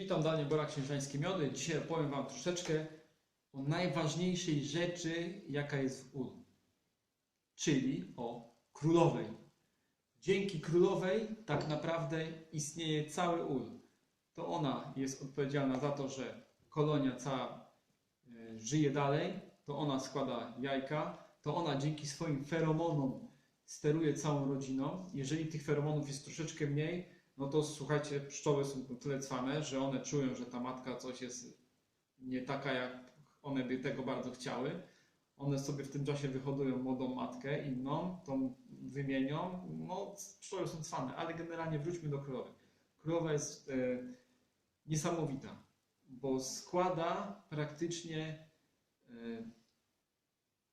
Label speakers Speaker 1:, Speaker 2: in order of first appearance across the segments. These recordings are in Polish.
Speaker 1: Witam, Daniel Bora, Księżańskie Miody. Dzisiaj opowiem Wam troszeczkę o najważniejszej rzeczy, jaka jest w ulu. Czyli o królowej. Dzięki królowej tak naprawdę istnieje cały ul. To ona jest odpowiedzialna za to, że kolonia cała e, żyje dalej, to ona składa jajka, to ona dzięki swoim feromonom steruje całą rodziną. Jeżeli tych feromonów jest troszeczkę mniej, no to słuchajcie, pszczoły są o tyle cwane, że one czują, że ta matka coś jest nie taka, jak one by tego bardzo chciały. One sobie w tym czasie wyhodują młodą matkę, inną, tą wymienią. No, pszczoły są cwane, ale generalnie wróćmy do królowej. Królowa jest e, niesamowita, bo składa praktycznie e,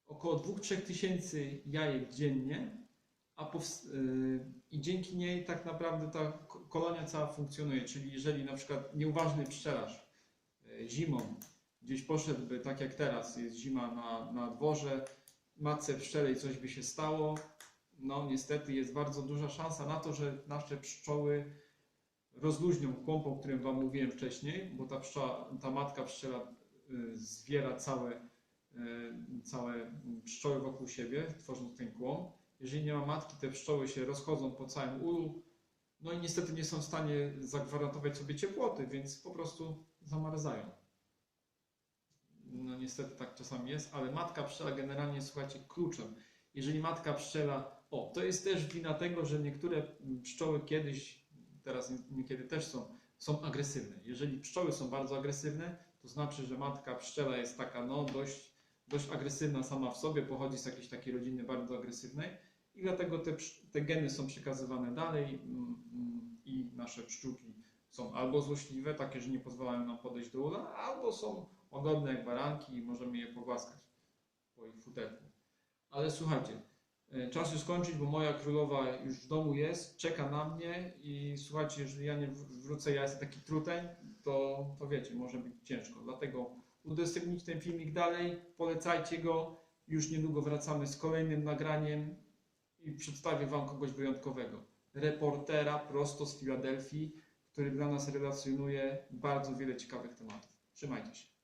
Speaker 1: około 2-3 tysięcy jajek dziennie, a y, i dzięki niej tak naprawdę ta kolonia cała funkcjonuje. Czyli jeżeli na przykład nieuważny pszczelarz y, zimą gdzieś poszedłby, tak jak teraz, jest zima na, na dworze, matce pszczelej coś by się stało, no niestety jest bardzo duża szansa na to, że nasze pszczoły rozluźnią kłąb, o którym Wam mówiłem wcześniej, bo ta, pszczoła, ta matka pszczela y, zwiera całe, y, całe pszczoły wokół siebie, tworząc ten kłąb. Jeżeli nie ma matki, te pszczoły się rozchodzą po całym ulu, no i niestety nie są w stanie zagwarantować sobie ciepłoty, więc po prostu zamarzają. No niestety tak czasami jest, ale matka pszczela generalnie słuchajcie, kluczem. Jeżeli matka pszczela, o, to jest też wina tego, że niektóre pszczoły kiedyś, teraz niekiedy też są, są agresywne. Jeżeli pszczoły są bardzo agresywne, to znaczy, że matka pszczela jest taka, no, dość, dość agresywna sama w sobie, pochodzi z jakiejś takiej rodziny bardzo agresywnej i dlatego te, te geny są przekazywane dalej mm, mm, i nasze pszczółki są albo złośliwe, takie, że nie pozwalają nam podejść do ula, albo są łagodne jak baranki i możemy je pogłaskać po ich futerku. Ale słuchajcie, e, czas już skończyć, bo moja królowa już w domu jest, czeka na mnie i słuchajcie, jeżeli ja nie wr- wrócę, ja jestem taki truteń, to, to wiecie, może być ciężko. Dlatego udostępnijcie ten filmik dalej, polecajcie go. Już niedługo wracamy z kolejnym nagraniem i przedstawię Wam kogoś wyjątkowego. Reportera prosto z Filadelfii, który dla nas relacjonuje bardzo wiele ciekawych tematów. Trzymajcie się.